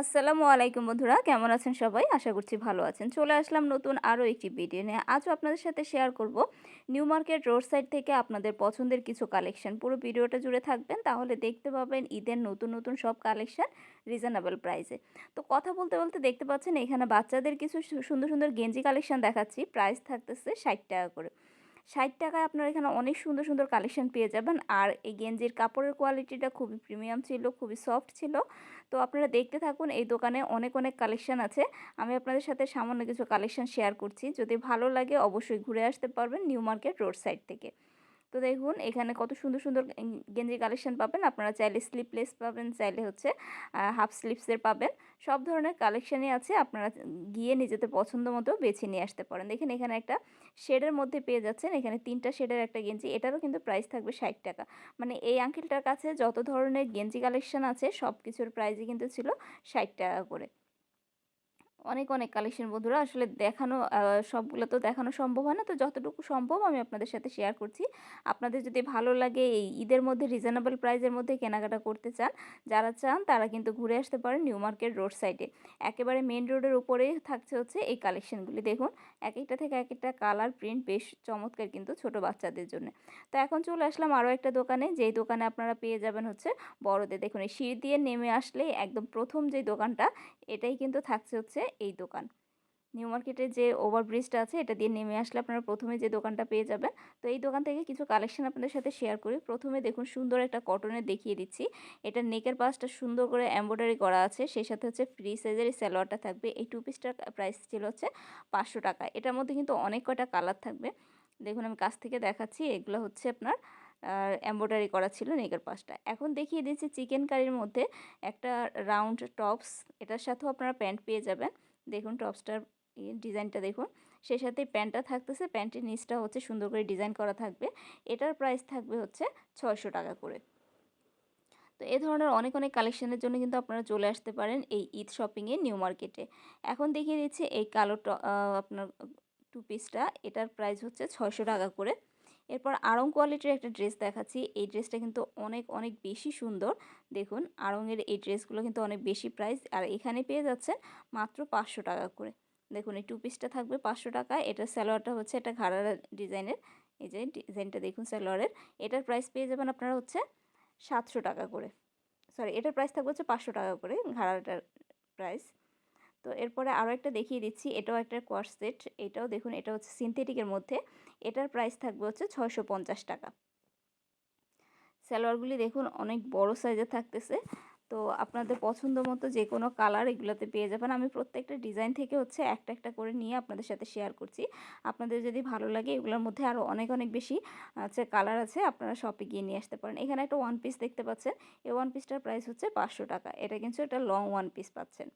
আসসালামু আলাইকুম বন্ধুরা, কেমন আছেন সবাই? আশা করছি ভালো আছেন। চলে আসলাম নতুন আরও একটি ভিডিও নিয়ে। আজও আপনাদের সাথে শেয়ার করব নিউ মার্কেট রোড সাইড থেকে আপনাদের পছন্দের কিছু কালেকশন পুরো ভিডিওটা জুড়ে থাকবেন, তাহলে দেখতে পাবেন ঈদের নতুন নতুন সব কালেকশন রিজনেবল প্রাইসে তো কথা বলতে বলতে দেখতে পাচ্ছেন, এখানে বাচ্চাদের কিছু সুন্দর সুন্দর গেঞ্জি কালেকশন দেখাচ্ছি। প্রাইস থাকতেছে ষাট টাকা করে। ষাট টাকায় আপনারা এখানে অনেক সুন্দর সুন্দর কালেকশন পেয়ে যাবেন। আর এই গেঞ্জির কাপড়ের কোয়ালিটিটা খুবই প্রিমিয়াম ছিল, খুবই সফট ছিল। তো আপনারা দেখতে থাকুন, এই দোকানে অনেক অনেক কালেকশন আছে। আমি আপনাদের সাথে সামান্য কিছু কালেকশন শেয়ার করছি। যদি ভালো লাগে, অবশ্যই ঘুরে আসতে পারবেন নিউ মার্কেট রোড সাইড থেকে। তো দেখুন, এখানে কত সুন্দর সুন্দর গেঞ্জি কালেকশন পাবেন। আপনারা চাইলে স্লিপলেস পাবেন, চাইলে হচ্ছে হাফ স্লিপসের পাবেন। সব ধরনের কালেকশানই আছে। আপনারা গিয়ে নিজেদের পছন্দ মতো বেছে নিয়ে আসতে পারেন। দেখেন এখানে একটা শেডের মধ্যে পেয়ে যাচ্ছেন। এখানে তিনটা শেডের একটা গেঞ্জি। এটারও কিন্তু প্রাইস থাকবে ষাট টাকা। মানে এই আঙ্কেলটার কাছে যত ধরনের গেঞ্জি কালেকশান আছে সব কিছুর প্রাইসই কিন্তু ছিল ষাট টাকা করে। অনেক অনেক কালেকশন বন্ধুরা। আসলে দেখানো সবগুলো তো দেখানো সম্ভব হয় না। তো যতটুকু সম্ভব আমি আপনাদের সাথে শেয়ার করছি। আপনাদের যদি ভালো লাগে এই ঈদের মধ্যে রিজনেবল প্রাইসের মধ্যে কেনাকাটা করতে চান, যারা চান তারা কিন্তু ঘুরে আসতে পারেন নিউ মার্কেট রোড সাইডে একেবারে মেন রোডের উপরেই থাকছে হচ্ছে এই কালেকশনগুলি দেখুন, এক একটা থেকে এক একটা কালার প্রিন্ট বেশ চমৎকার কিন্তু ছোট বাচ্চাদের জন্য। তো এখন চলে আসলাম আরও একটা দোকানে। যেই দোকানে আপনারা পেয়ে যাবেন হচ্ছে বড়দের। দেখুন, এই সিঁড়ি দিয়ে নেমে আসলেই একদম প্রথম যেই দোকানটা, এটাই কিন্তু থাকছে হচ্ছে এই দোকান। নিউ মার্কেটের যে ওভারব্রিজটা আছে, এটা দিয়ে নেমে আসলে আপনারা প্রথমে যে দোকানটা পেয়ে যাবেন। তো এই দোকান থেকে কিছু কালেকশন আপনাদের সাথে শেয়ার করি। প্রথমে দেখুন, সুন্দর একটা কটনের দেখিয়ে দিচ্ছি। এটা নেকের পাশটা সুন্দর করে এম্ব্রয়ডারি করা আছে। সেই সাথে হচ্ছে ফ্রি সাইজের স্যালোয়ারটা থাকবে। এই টু পিসটার প্রাইস ছিল হচ্ছে পাঁচশো টাকা। এটার মধ্যে কিন্তু অনেক কয়টা কালার থাকবে। দেখুন, আমি কাছ থেকে দেখাচ্ছি। এগুলো হচ্ছে আপনার এম্ব্রয়ডারি করা ছিল নেকের পাশটা। এখন দেখিয়ে দিচ্ছি চিকেন কারির মধ্যে একটা রাউন্ড টপস এটার সাথেও আপনারা প্যান্ট পেয়ে যাবেন। দেখুন টপসটার ডিজাইনটা দেখুন। সেই সাথে প্যান্টটা থাকতেছে, প্যান্টের নিচটা হচ্ছে সুন্দর করে ডিজাইন করা থাকবে। এটার প্রাইস থাকবে হচ্ছে ছয়শো টাকা করে। তো এ ধরনের অনেক অনেক কালেকশনের জন্য কিন্তু আপনারা চলে আসতে পারেন এই ঈদ শপিংয়ে নিউ মার্কেটে। এখন দেখিয়ে দিচ্ছি এই কালো আপনার টু পিসটা। এটার প্রাইস হচ্ছে ছয়শো টাকা করে। এরপর আড়ং কোয়ালিটির একটা ড্রেস দেখাচ্ছি। এই ড্রেসটা কিন্তু অনেক অনেক বেশি সুন্দর। দেখুন, আড়ংয়ের এই ড্রেসগুলো কিন্তু অনেক বেশি প্রাইস আর এখানে পেয়ে যাচ্ছেন মাত্র পাঁচশো টাকা করে। দেখুন, এই টু পিসটা থাকবে পাঁচশো টাকা। এটা স্যালোয়ারটা হচ্ছে এটা ঘাড়ার ডিজাইনের এই যে ডিজাইনটা দেখুন স্যালোয়ারের এটার প্রাইস পেয়ে যাবেন আপনারা হচ্ছে সাতশো টাকা করে। সরি এটার প্রাইস থাকবে হচ্ছে পাঁচশো টাকা করে ঘাড়াটার প্রাইস তো এরপরে আরও একটা দেখিয়ে দিচ্ছি, এটাও একটা কোয়ার সেট, এটাও দেখুন, এটা হচ্ছে সিনথেটিকের মধ্যে, এটার প্রাইস থাকবে হচ্ছে ছয়শো পঞ্চাশ টাকা। সালোয়ারগুলি দেখুন অনেক বড় সাইজে থাকতেছে, তো আপনাদের পছন্দ মতো যে কোনো কালার এগুলোতে পেয়ে যাবেন। আমি প্রত্যেকটা ডিজাইন থেকে হচ্ছে একটা একটা করে নিয়ে আপনাদের সাথে শেয়ার করছি। আপনাদের যদি ভালো লাগে এগুলোর মধ্যে আরও অনেক অনেক বেশি হচ্ছে কালার আছে, আপনারা শপে গিয়ে নিয়ে আসতে পারেন। এখানে একটা ওয়ান পিস দেখতে পাচ্ছেন, এই ওয়ান পিসটার প্রাইস হচ্ছে পাঁচশো টাকা, এটা কিন্তু একটা লং ওয়ান পিস পাচ্ছেন।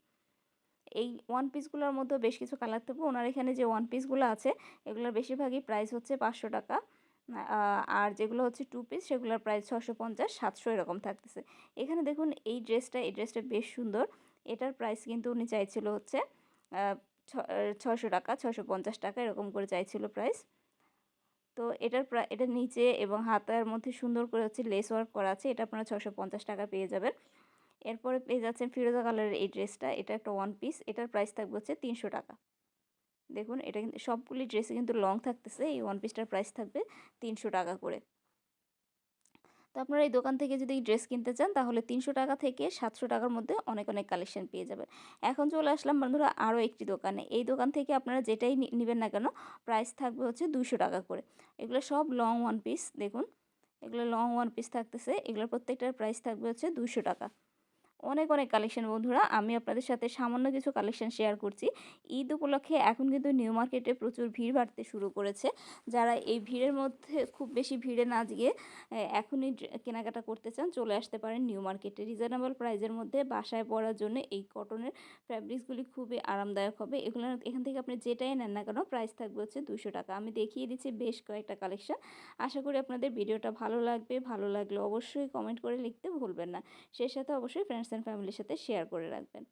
এই ওয়ান পিসগুলোর মধ্যে বেশ কিছু কালার থাকবে। ওনার এখানে যে ওয়ান পিসগুলো আছে, এগুলোর বেশিরভাগই প্রাইস হচ্ছে পাঁচশো টাকা। আর যেগুলো হচ্ছে টু পিস সেগুলোর প্রাইস ছশো পঞ্চাশ, সাতশো এরকম থাকতেছে। এখানে দেখুন, এই ড্রেসটা এই ড্রেসটা বেশ সুন্দর। এটার প্রাইস কিন্তু উনি চাইছিল হচ্ছে ছশো টাকা ছশো পঞ্চাশ টাকা এরকম করে চাইছিল প্রাইস তো এটার প্রায় এটার নিচে এবং হাতার মধ্যে সুন্দর করে হচ্ছে লেস ওয়ার্ক করা আছে। এটা আপনারা ছশো পঞ্চাশ টাকা পেয়ে যাবেন। এরপরে পেয়ে যাচ্ছেন ফিরোজা কালারের এই ড্রেসটা। এটা একটা ওয়ান পিস এটার প্রাইস থাকবে হচ্ছে তিনশো টাকা। দেখুন, এটা কিন্তু সবগুলি ড্রেসে কিন্তু লং থাকতেছে, এই ওয়ান পিসটার প্রাইস থাকবে তিনশো টাকা করে। তো আপনারা এই দোকান থেকে যদি ড্রেস কিনতে চান, তাহলে তিনশো টাকা থেকে সাতশো টাকার মধ্যে অনেক অনেক কালেকশন পেয়ে যাবেন। এখন চলে আসলাম বন্ধুরা আরও একটি দোকানে। এই দোকান থেকে আপনারা যেটাই নেবেন না কেন প্রাইস থাকবে হচ্ছে দুশো টাকা করে। এগুলো সব লং ওয়ান পিস দেখুন। এগুলো লং ওয়ান পিস থাকতেছে, এগুলোর প্রত্যেকটার প্রাইস থাকবে হচ্ছে দুশো টাকা। অনেক অনেক কালেকশন বন্ধুরা, আমি আপনাদের সাথে সামান্য কিছু কালেকশন শেয়ার করছি। ঈদ উপলক্ষে এখন কিন্তু নিউ মার্কেটে প্রচুর ভিড় বাড়তে শুরু করেছে। যারা এই ভিড়ের মধ্যে খুব বেশি ভিড়ে না গিয়ে এখনই কেনাকাটা করতে চান, চলে আসতে পারেন নিউ মার্কেটে রিজনেবল প্রাইজের মধ্যে বাসায় পরার জন্য এই কটনের ফ্যাব্রিক্সগুলি খুবই আরামদায়ক হবে। এগুলো, এখান থেকে আপনি যেটাই নেন না কেন প্রাইস থাকবে হচ্ছে দুশো টাকা। আমি দেখিয়ে দিচ্ছি বেশ কয়েকটা কালেকশন আশা করি আপনাদের ভিডিওটা ভালো লাগবে। ভালো লাগলে অবশ্যই কমেন্ট করে লিখতে ভুলবেন না। সে সাথে অবশ্যই ফ্রেন্ডস অ্যান্ড ফ্যামিলির সাথে শেয়ার করে রাখবেন।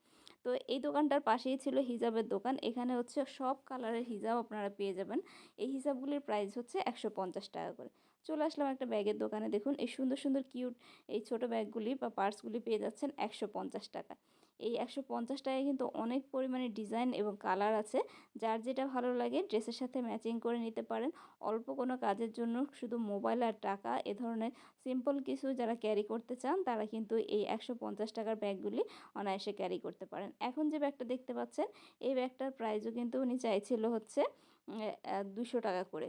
তো এই দোকানটার পাশেই ছিল হিজাবের দোকান। এখানে হচ্ছে সব কালারের হিজাব আপনারা পেয়ে যাবেন। এই হিজাবগুলির প্রাইস হচ্ছে একশো পঞ্চাশ টাকা করে। চলে আসলাম একটা ব্যাগের দোকানে। দেখুন, এই সুন্দর সুন্দর কিউট এই ছোট ব্যাগগুলি বা পার্সগুলি পেয়ে যাচ্ছেন একশো পঞ্চাশ টাকা। এই একশো পঞ্চাশ টাকায় কিন্তু অনেক পরিমাণে ডিজাইন এবং কালার আছে। যার যেটা ভালো লাগে, ড্রেসের সাথে ম্যাচিং করে নিতে পারেন। অল্প কোনো কাজের জন্য শুধু মোবাইল আর টাকা, এ ধরনের সিম্পল কিছু যারা ক্যারি করতে চান, তারা কিন্তু এই একশো পঞ্চাশ টাকার ব্যাগগুলি অনায়াসে ক্যারি করতে পারেন। এখন যে ব্যাগটা দেখতে পাচ্ছেন, এই ব্যাগটার প্রাইসও কিন্তু উনি চাইছিল হচ্ছে দুশো টাকা করে।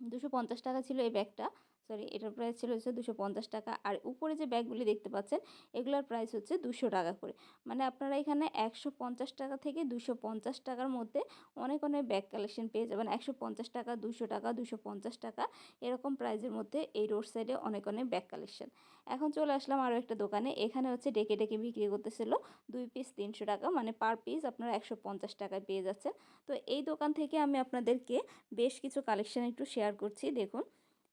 দুশো পঞ্চাশ টাকা ছিল এই ব্যাগটা। সরি, এটার প্রাইস ছিল হচ্ছে দুশো পঞ্চাশ টাকা। আর উপরে যে ব্যাগগুলি দেখতে পাচ্ছেন, এগুলোর প্রাইস হচ্ছে দুশো টাকা করে। মানে আপনারা এখানে একশো পঞ্চাশ টাকা থেকে দুশো পঞ্চাশ টাকার মধ্যে অনেক অনেক ব্যাগ কালেকশন পেয়ে যাবেন। একশো পঞ্চাশ টাকা, দুশো টাকা, দুশো পঞ্চাশ টাকা, এরকম প্রাইজের মধ্যে এই রোড সাইডে অনেক অনেক ব্যাগ কালেকশন এখন চলে আসলাম আরও একটা দোকানে। এখানে হচ্ছে ডেকে ডেকে বিক্রি করতেছিল দুই পিস তিনশো টাকা। মানে পার পিস আপনারা একশো পঞ্চাশ টাকায় পেয়ে যাচ্ছেন। তো এই দোকান থেকে আমি আপনাদেরকে বেশ কিছু কালেকশন একটু শেয়ার করছি। দেখুন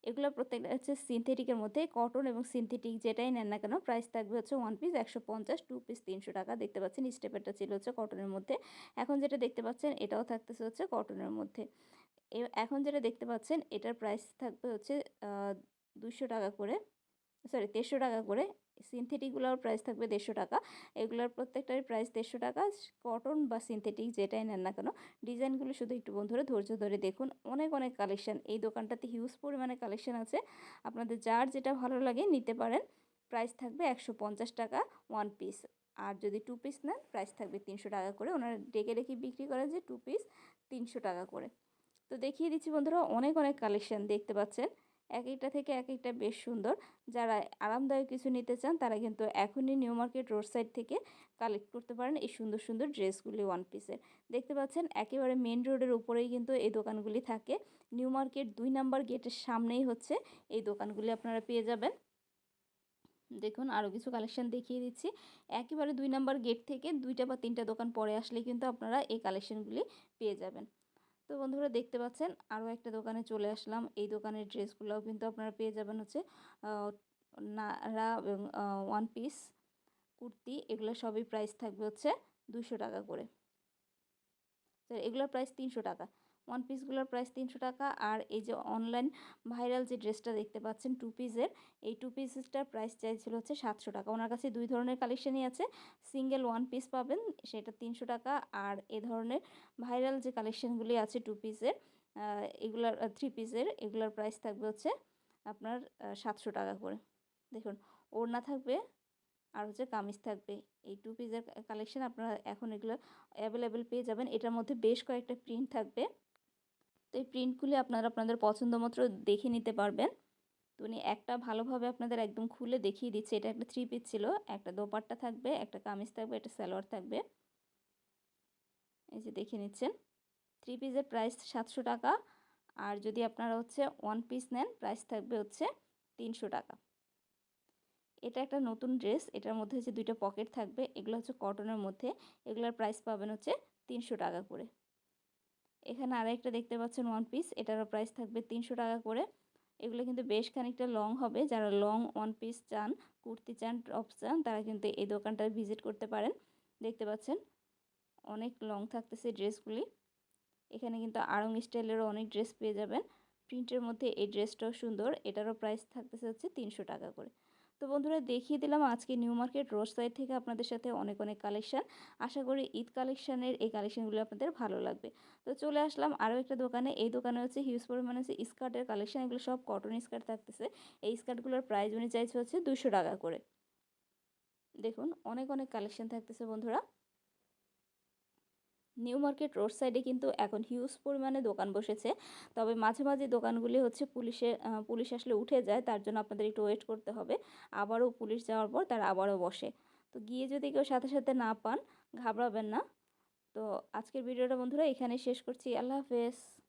এগুলো প্রত্যেকটা হচ্ছে সিনথেটিকের মধ্যে কটন এবং সিনথেটিক যেটাই নেন না কেন প্রাইস থাকবে হচ্ছে ওয়ান পিস একশো পঞ্চাশ টু পিস তিনশো টাকা। দেখতে পাচ্ছেন স্টেপেরটা ছিল হচ্ছে কটনের মধ্যে। এখন যেটা দেখতে পাচ্ছেন, এটাও থাকতেছে হচ্ছে কটনের মধ্যে। এখন যেটা দেখতে পাচ্ছেন, এটার প্রাইস থাকবে হচ্ছে দুশো টাকা করে সরি তেরোশো টাকা করে। সিনথেটিকগুলোর প্রাইস থাকবে দেড়শো টাকা। এগুলোর প্রত্যেকটারই প্রাইস দেড়শো টাকা। কটন বা সিনথেটিক যেটাই নেন না কেন ডিজাইনগুলো শুধু একটু বন্ধুরা ধৈর্য ধরে দেখুন। অনেক অনেক কালেকশান এই দোকানটাতে হিউজ পরিমাণে কালেকশান আছে। আপনাদের যার যেটা ভালো লাগে নিতে পারেন। প্রাইস থাকবে একশো পঞ্চাশ টাকা ওয়ান পিস আর যদি টু পিস নেন প্রাইস থাকবে তিনশো টাকা করে। ওনারা ডেকে ডেকে বিক্রি করে যে টু পিস তিনশো টাকা করে। তো দেখিয়ে দিচ্ছি বন্ধুরা, অনেক অনেক কালেকশান দেখতে পাচ্ছেন। এক একটা থেকে এক একটা বেশ সুন্দর। যারা আরামদায়ক কিছু নিতে চান, তারা কিন্তু এখনই নিউ মার্কেট রোড সাইড থেকে কালেক্ট করতে পারেন এই সুন্দর সুন্দর ড্রেসগুলি ওয়ান পিসের। দেখতে পাচ্ছেন, একেবারে মেন রোডের উপরেই কিন্তু এই দোকানগুলি থাকে। নিউ মার্কেট দুই নাম্বার গেটের সামনেই হচ্ছে এই দোকানগুলি আপনারা পেয়ে যাবেন। দেখুন, আরও কিছু কালেকশান দেখিয়ে দিচ্ছি। একেবারে দুই নাম্বার গেট থেকে দুইটা বা তিনটা দোকান পরে আসলে কিন্তু আপনারা এই কালেকশানগুলি পেয়ে যাবেন। তো বন্ধুরা দেখতে পাচ্ছেন আরও একটা দোকানে চলে আসলাম। এই দোকানের ড্রেসগুলোও কিন্তু আপনারা পেয়ে যাবেন হচ্ছে নারা ওয়ান পিস কুর্তি। এগুলো সবই প্রাইস থাকবে হচ্ছে দুশো টাকা করে। এগুলোর প্রাইস তিনশো টাকা। ওয়ান পিসগুলোর প্রাইস তিনশো টাকা। আর এই যে অনলাইন ভাইরাল যে ড্রেসটা দেখতে পাচ্ছেন টু পিসের এই টু পিসেসটার প্রাইস চাইছিল হচ্ছে সাতশো টাকা। ওনার কাছে দুই ধরনের কালেকশানই আছে। সিঙ্গেল ওয়ান পিস পাবেন, সেটা তিনশো টাকা। আর এ ধরনের ভাইরাল যে কালেকশানগুলি আছে টু পিসের এগুলার থ্রি পিসের এগুলার প্রাইস থাকবে হচ্ছে আপনার সাতশো টাকা করে। দেখুন, ওড়না থাকবে আর হচ্ছে কামিজ থাকবে। এই টু পিসের কালেকশান আপনারা এখন এগুলো অ্যাভেলেবেল পেয়ে যাবেন। এটার মধ্যে বেশ কয়েকটা প্রিন্ট থাকবে। তো এই প্রিন্টগুলি আপনারা আপনাদের পছন্দ মতো দেখে নিতে পারবেন। তো উনি একটা ভালোভাবে আপনাদের একদম খুলে দেখিয়ে দিচ্ছে। এটা একটা থ্রি পিস ছিল। একটা দোপাট্টা থাকবে, একটা কামিজ থাকবে, একটা সালোয়ার থাকবে। এই যে দেখে নিচ্ছেন। থ্রি পিসের প্রাইস সাতশো টাকা। আর যদি আপনারা হচ্ছে ওয়ান পিস নেন প্রাইস থাকবে হচ্ছে তিনশো টাকা। এটা একটা নতুন ড্রেস এটার মধ্যে হচ্ছে দুইটা পকেট থাকবে, এগুলো হচ্ছে কটনের মধ্যে। এগুলোর প্রাইস পাবেন হচ্ছে তিনশো টাকা করে। এখানে আরেকটা দেখতে পাচ্ছেন ওয়ান পিস এটারও প্রাইস থাকবে তিনশো টাকা করে। এগুলো কিন্তু বেশ খানিকটা লং হবে। যারা লং ওয়ান পিস চান, কুর্তি চান টপ চান, তারা কিন্তু এই দোকানটা ভিজিট করতে পারেন। দেখতে পাচ্ছেন, অনেক লং থাকতেছে ড্রেসগুলি এখানে কিন্তু আড়ং স্টাইলেরও অনেক ড্রেস পেয়ে যাবেন। প্রিন্টের মধ্যে এই ড্রেসটাও সুন্দর, এটারও প্রাইস থাকতেছে হচ্ছে তিনশো টাকা করে। তো বন্ধুরা দেখিয়ে দিলাম আজকে নিউ মার্কেট রোড সাইড থেকে আপনাদের সাথে অনেক অনেক কালেকশান। আশা করি ঈদ কালেকশানের এই কালেকশানগুলো আপনাদের ভালো লাগবে। তো চলে আসলাম আরও একটা দোকানে। এই দোকানে হচ্ছে হিউজ পরিমাণে হচ্ছে স্কার্টের কালেকশান এগুলো সব কটন স্কার্ট থাকতেছে। এই স্কার্টগুলোর প্রাইস অনুযায়ী হচ্ছে দুশো টাকা করে। দেখুন, অনেক অনেক কালেকশান থাকতেছে বন্ধুরা। নিউ মার্কেট রোড সাইডে কিন্তু এখন হিউজ পরিমাণে দোকান বসেছে। তবে মাঝে মাঝে দোকানগুলি হচ্ছে পুলিশে পুলিশ আসলে উঠে যায়, তার জন্য আপনাদের একটু ওয়েট করতে হবে। আবারও পুলিশ যাওয়ার পর তারা আবারও বসে। তো গিয়ে যদি কেউ সাথে সাথে না পান, ঘাবড়াবেন না। তো আজকের ভিডিওটা বন্ধুরা এখানে শেষ করছি। আল্লাহ হাফেজ।